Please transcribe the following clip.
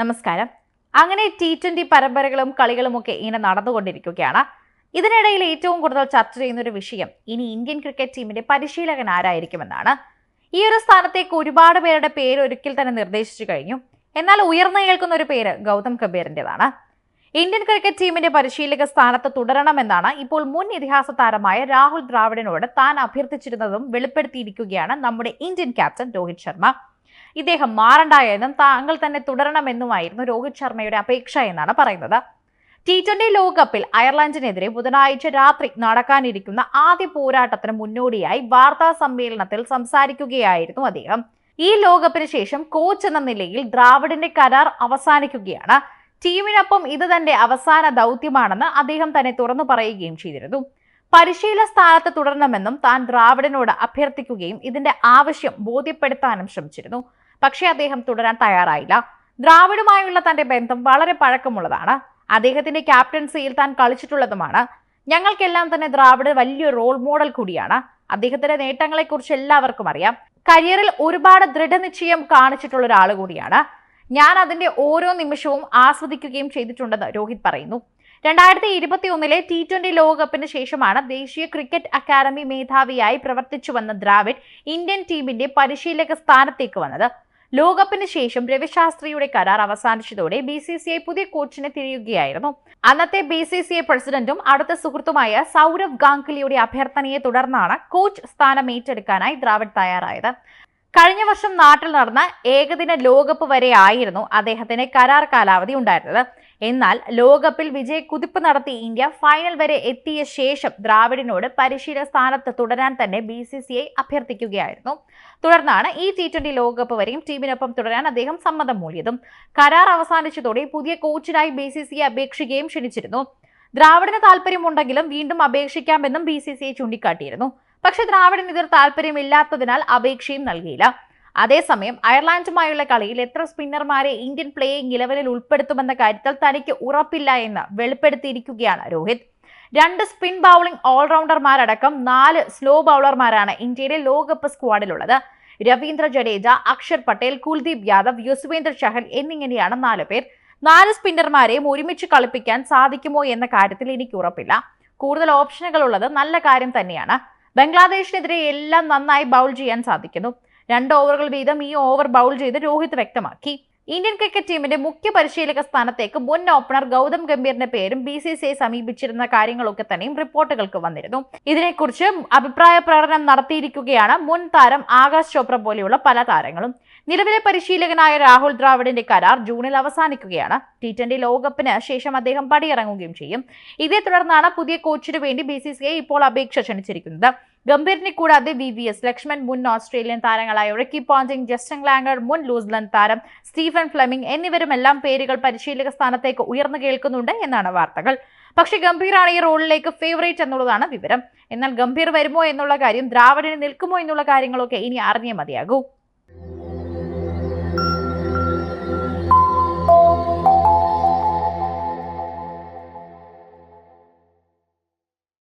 നമസ്കാരം. അങ്ങനെ T twenty പരമ്പരകളും കളികളുമൊക്കെ ഇങ്ങനെ നടന്നുകൊണ്ടിരിക്കുകയാണ്. ഇതിനിടയിൽ ഏറ്റവും കൂടുതൽ ചർച്ച ചെയ്യുന്ന ഒരു വിഷയം ഇനി ഇന്ത്യൻ ക്രിക്കറ്റ് ടീമിന്റെ പരിശീലകൻ ആരായിരിക്കുമെന്നാണ്. ഈ ഒരു സ്ഥാനത്തേക്ക് ഒരുപാട് പേരുടെ പേര് ഒരിക്കൽ തന്നെ നിർദ്ദേശിച്ചു കഴിഞ്ഞു. എന്നാൽ ഉയർന്നു കേൾക്കുന്ന ഒരു പേര് ഗൗതം കബീറിന്റെതാണ് ഇന്ത്യൻ ക്രിക്കറ്റ് ടീമിന്റെ പരിശീലക സ്ഥാനത്ത് തുടരണമെന്നാണ് ഇപ്പോൾ മുൻ ഇതിഹാസ താരമായ രാഹുൽ ദ്രാവിഡിനോട് താൻ അഭ്യർത്ഥിച്ചിരുന്നതും വെളിപ്പെടുത്തിയിരിക്കുകയാണ് നമ്മുടെ ഇന്ത്യൻ ക്യാപ്റ്റൻ രോഹിത് ശർമ്മ. ഇദ്ദേഹം മാറണ്ട എന്നും താങ്കൾ തന്നെ തുടരണമെന്നുമായിരുന്നു രോഹിത് ശർമ്മയുടെ അപേക്ഷ എന്നാണ് പറയുന്നത്. ടി ട്വന്റി ലോകകപ്പിൽ അയർലൻഡിനെതിരെ ബുധനാഴ്ച രാത്രി നടക്കാനിരിക്കുന്ന ആദ്യ പോരാട്ടത്തിന് മുന്നോടിയായി വാർത്താ സമ്മേളനത്തിൽ സംസാരിക്കുകയായിരുന്നു അദ്ദേഹം. ഈ ലോകകപ്പിന് ശേഷം കോച്ച് എന്ന നിലയിൽ ദ്രാവിഡിന്റെ കരാർ അവസാനിക്കുകയാണ്. ടീമിനൊപ്പം ഇത് തന്റെ അവസാന ദൗത്യമാണെന്ന് അദ്ദേഹം തന്നെ തുറന്നു പറയുകയും ചെയ്തിരുന്നു. പരിശീലന സ്ഥാനത്ത് തുടരണമെന്നും താൻ ദ്രാവിഡിനോട് അഭ്യർത്ഥിക്കുകയും ഇതിന്റെ ആവശ്യം ബോധ്യപ്പെടുത്താനും ശ്രമിച്ചിരുന്നു. പക്ഷേ അദ്ദേഹം തുടരാൻ തയ്യാറായില്ല. ദ്രാവിഡുമായുള്ള തന്റെ ബന്ധം വളരെ പഴക്കമുള്ളതാണ്. അദ്ദേഹത്തിന്റെ ക്യാപ്റ്റൻസിയിൽ താൻ കളിച്ചിട്ടുള്ളതുമാണ്. ഞങ്ങൾക്കെല്ലാം തന്നെ ദ്രാവിഡ് വലിയൊരു റോൾ മോഡൽ കൂടിയാണ്. അദ്ദേഹത്തിന്റെ നേട്ടങ്ങളെക്കുറിച്ച് എല്ലാവർക്കും അറിയാം. കരിയറിൽ ഒരുപാട് ദൃഢനിശ്ചയം കാണിച്ചിട്ടുള്ള ഒരാൾ കൂടിയാണ്. ഞാൻ അതിന്റെ ഓരോ നിമിഷവും ആസ്വദിക്കുകയും ചെയ്തിട്ടുണ്ടെന്ന് രോഹിത് പറയുന്നു. രണ്ടായിരത്തി ഇരുപത്തി ഒന്നിലെ ടി ട്വന്റി ലോകകപ്പിന് ശേഷമാണ് ദേശീയ ക്രിക്കറ്റ് അക്കാദമി മേധാവിയായി പ്രവർത്തിച്ചു വന്ന ദ്രാവിഡ് ഇന്ത്യൻ ടീമിന്റെ പരിശീലക സ്ഥാനത്തേക്ക് വന്നത്. ലോകകപ്പിന് ശേഷം രവിശാസ്ത്രിയുടെ കരാർ അവസാനിച്ചതോടെ ബി സി സി ഐ പുതിയ കോച്ചിനെ തിരിയുകയായിരുന്നു. അന്നത്തെ ബി സി സി ഐ പ്രസിഡന്റും അടുത്ത സുഹൃത്തുമായ സൗരവ് ഗാംഗുലിയുടെ അഭ്യർത്ഥനയെ തുടർന്നാണ് കോച്ച് സ്ഥാനം ഏറ്റെടുക്കാനായി ദ്രാവിഡ് തയ്യാറായത്. കഴിഞ്ഞ വർഷം നാട്ടിൽ നടന്ന ഏകദിന ലോകകപ്പ് വരെ ആയിരുന്നു അദ്ദേഹത്തിന് കരാർ കാലാവധി ഉണ്ടായിരുന്നത്. എന്നാൽ ലോകകപ്പിൽ വിജയ കുതിപ്പ് നടത്തി ഇന്ത്യ ഫൈനൽ വരെ എത്തിയ ശേഷം ദ്രാവിഡിനോട് പരിശീലന സ്ഥാനത്ത് തുടരാൻ തന്നെ ബി സി സി ഐ അഭ്യർത്ഥിക്കുകയായിരുന്നു. തുടർന്നാണ് ഈ ടി ട്വന്റി ലോകകപ്പ് വരെയും ടീമിനൊപ്പം തുടരാൻ അദ്ദേഹം സമ്മതം മൂളിയതും. കരാർ അവസാനിച്ചതോടെ പുതിയ കോച്ചിനായി ബി സി സി ഐ അപേക്ഷിക്കുകയും ക്ഷണിച്ചിരുന്നു. ദ്രാവിഡിന് താല്പര്യമുണ്ടെങ്കിലും വീണ്ടും അപേക്ഷിക്കാമെന്നും ബി സി സി ഐ ചൂണ്ടിക്കാട്ടിയിരുന്നു. പക്ഷേ ദ്രാവിഡിന് ഇതിൽ താല്പര്യമില്ലാത്തതിനാൽ അപേക്ഷയും നൽകിയില്ല. അതേസമയം അയർലാൻഡുമായുള്ള കളിയിൽ എത്ര സ്പിന്നർമാരെ ഇന്ത്യൻ പ്ലേയിങ് ഇലവനിൽ ഉൾപ്പെടുത്തുമെന്ന കാര്യത്തിൽ തനിക്ക് ഉറപ്പില്ല എന്ന് വെളിപ്പെടുത്തിയിരിക്കുകയാണ് രോഹിത്. രണ്ട് സ്പിൻ ബൗളിംഗ് ഓൾറൗണ്ടർമാരടക്കം നാല് സ്ലോ ബൗളർമാരാണ് ഇന്ത്യയിലെ ലോകകപ്പ് സ്ക്വാഡിലുള്ളത് രവീന്ദ്ര ജഡേജ അക്ഷർ പട്ടേൽ കുൽദീപ് യാദവ് യുസ്വേന്ദ്ര ചഹൽ എന്നിങ്ങനെയാണ് നാല് പേർ. നാല് സ്പിന്നർമാരെയും ഒരുമിച്ച് കളിപ്പിക്കാൻ സാധിക്കുമോ എന്ന കാര്യത്തിൽ എനിക്ക് ഉറപ്പില്ല. കൂടുതൽ ഓപ്ഷനുകൾ ഉള്ളത് നല്ല കാര്യം തന്നെയാണ്. ബംഗ്ലാദേശിനെതിരെ എല്ലാം നന്നായി ബൗൾ ചെയ്യാൻ സാധിക്കുന്നു. രണ്ട് ഓവറുകൾ വീതം ഈ ഓവർ ബൗൾ ചെയ്ത് രോഹിത് വ്യക്തമാക്കി. ഇന്ത്യൻ ക്രിക്കറ്റ് ടീമിന്റെ മുഖ്യ പരിശീലക സ്ഥാനത്തേക്ക് മുൻ ഓപ്പണർ ഗൗതം ഗംഭീറിന്റെ പേരും ബി സി സി ഐ സമീപിച്ചിരുന്ന കാര്യങ്ങളൊക്കെ തന്നെയും റിപ്പോർട്ടുകൾക്ക് വന്നിരുന്നു. ഇതിനെക്കുറിച്ച് അഭിപ്രായ പ്രകടനം നടത്തിയിരിക്കുകയാണ് മുൻ താരം ആകാശ് ചോപ്ര പോലെയുള്ള പല താരങ്ങളും. നിലവിലെ പരിശീലകനായ രാഹുൽ ദ്രാവിഡിന്റെ കരാർ ജൂണിൽ അവസാനിക്കുകയാണ്. ടി ട്വന്റി ലോകകപ്പിന് ശേഷം അദ്ദേഹം പടിയിറങ്ങുകയും ചെയ്യും. ഇതേ തുടർന്നാണ് പുതിയ കോച്ചിനു വേണ്ടി ബി സി ഇപ്പോൾ അപേക്ഷ ക്ഷണിച്ചിരിക്കുന്നത്. ഗംഭീറിനെ കൂടാതെ വി വി എസ് ലക്ഷ്മൺ മുൻ ഓസ്ട്രേലിയൻ താരങ്ങളായ റിക്കി പോണ്ടിങ് ജസ്റ്റിൻ ലാംഗർ മുൻ ന്യൂസിലൻഡ് താരം സ്റ്റീഫൻ ഫ്ലെമിംഗ് എന്നിവരുമെല്ലാം പേരുകൾ പരിശീലക സ്ഥാനത്തേക്ക് ഉയർന്നു കേൾക്കുന്നുണ്ട് എന്നാണ് വാർത്തകൾ. പക്ഷെ ഗംഭീറാണ് ഈ റോളിലേക്ക് ഫേവറേറ്റ് എന്നുള്ളതാണ് വിവരം. എന്നാൽ ഗംഭീർ വരുമോ എന്നുള്ള കാര്യം ദ്രാവിഡിന് നിൽക്കുമോ എന്നുള്ള കാര്യങ്ങളൊക്കെ ഇനി അറിഞ്ഞേ മതിയാകൂ.